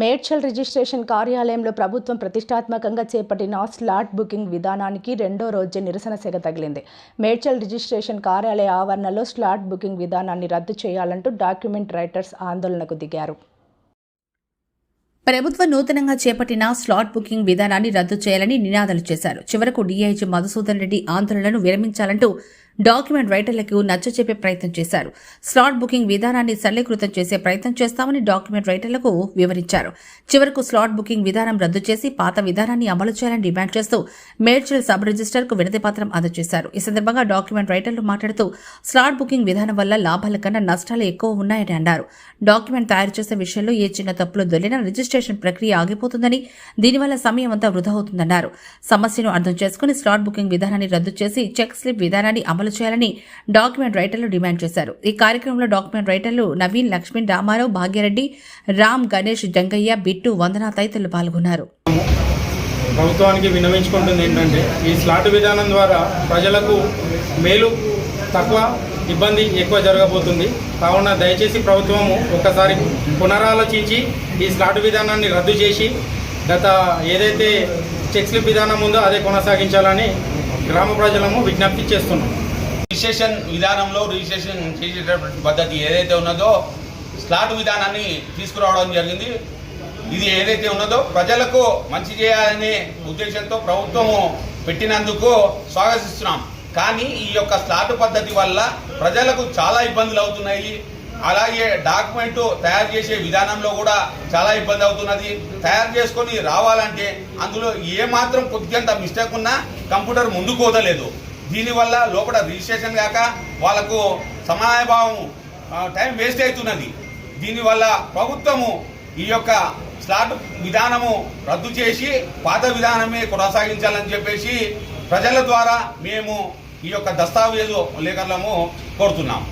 Medchal registration కార్యాలయంలో ప్రభుత్వం ప్రతిష్టాత్మకంగా చేపట్టిన స్లాట్ బుకింగ్ విధానానికి రెండో రోజే నిరసన సెగ తగిలింది. మేడ్చల్ రిజిస్ట్రేషన్ కార్యాలయ ఆవరణలో స్లాట్ బుకింగ్ విధానాన్ని రద్దు చేయాలంటూ డాక్యుమెంట్ రైటర్స్ ఆందోళనకు దిగారు. ప్రభుత్వం నూతనంగా చేపట్టిన స్లాట్ బుకింగ్ విధానాన్ని రద్దు చేయాలని నినాదాలు చేశారు. చివరకు డీఐజీ మధుసూదన్ రెడ్డి ఆందోళనను విరమించాలంటూ డాక్యుమెంట్ రైటర్లకు నచ్చచెప్పే ప్రయత్నం చేశారు. స్లాట్ బుకింగ్ విధానాన్ని సరళీకృతం చేసే ప్రయత్నం చేస్తామని డాక్యుమెంట్ రైటర్లకు వివరించారు. చివరకు స్లాట్ బుకింగ్ విధానం రద్దు చేసి పాత విధానాన్ని అమలు చేయాలని డిమాండ్ చేస్తూ మేడ్చల్ సబ్ రిజిస్టర్కు వినతి పత్రం అందజేశారు. ఈ సందర్భంగా డాక్యుమెంట్ రైటర్లు మాట్లాడుతూ స్లాట్ బుకింగ్ విధానం వల్ల లాభాల కన్నా నష్టాలు ఎక్కువ ఉన్నాయని అన్నారు. డాక్యుమెంట్ తయారు చేసే విషయంలో ఏ చిన్న తప్పులు దొల్లినా రిజిస్ట్రేషన్ ప్రక్రియ ఆగిపోతుందని దీనివల్ల సమయం అంతా వృధా అవుతుందన్నారు. సమస్యను అర్థం చేసుకుని స్లాట్ బుకింగ్ విధానాన్ని రద్దు చేసి చెక్ స్లిప్ విధానాన్ని అమలు చేయాలని డాక్యుమెంట్ రైటర్లు డిమాండ్ చేశారు. ఈ కార్యక్రమంలో డాక్యుమెంట్ రైటర్లు నవీన్ లక్ష్మణ్ రామారావు భాగ్యరెడ్డి రామ్ గణేష్ జంగయ్య బిట్టు వందన తదితరులు పాల్గొన్నారు. ప్రభుత్వానికి విన్నవించుకుంటుంది ఏంటంటే ఈ స్లాట్ విధానం ద్వారా ప్రజలకు మేలు తక్కువ ఇబ్బంది ఎక్కువ జరగబోతుంది. కావున దయచేసి ప్రభుత్వము ఒకసారి పునరాలోచించి ఈ స్లాట్ విధానాన్ని రద్దు చేసి గత ఏదైతే చెక్ స్లిప్ విధానం ఉందో అదే కొనసాగించాలని గ్రామ ప్రజలము విజ్ఞప్తి చేస్తున్నాం. రిజిస్ట్రేషన్ విధానంలో రిజిస్ట్రేషన్ చేసేటటువంటి పద్ధతి ఏదైతే ఉన్నదో స్లాట్ విధానాన్ని తీసుకురావడం జరిగింది. ఇది ఏదైతే ఉన్నదో ప్రజలకు మంచి చేయాలనే ఉద్దేశంతో ప్రభుత్వము పెట్టినందుకు స్వాగతిస్తున్నాం. కానీ ఈ యొక్క స్లాట్ పద్ధతి వల్ల ప్రజలకు చాలా ఇబ్బందులు అవుతున్నాయి. అలాగే డాక్యుమెంట్ తయారు చేసే విధానంలో కూడా చాలా ఇబ్బంది అవుతున్నది. తయారు చేసుకొని రావాలంటే అందులో ఏ మాత్రం కొద్దిగంత మిస్టేక్ ఉన్నా కంప్యూటర్ ముందుకు పోతలేదు. దీనివల్ల లోపల రిజిస్ట్రేషన్ కాక వాళ్ళకు సమయభావం టైం వేస్ట్ అవుతున్నది. దీనివల్ల ప్రభుత్వము ఈ యొక్క స్లాట్ విధానము రద్దు చేసి పాత విధానమే కొనసాగించాలని చెప్పేసి ప్రజల ద్వారా మేము ఈ యొక్క దస్తావేజు లేఖలము కోరుతున్నాం.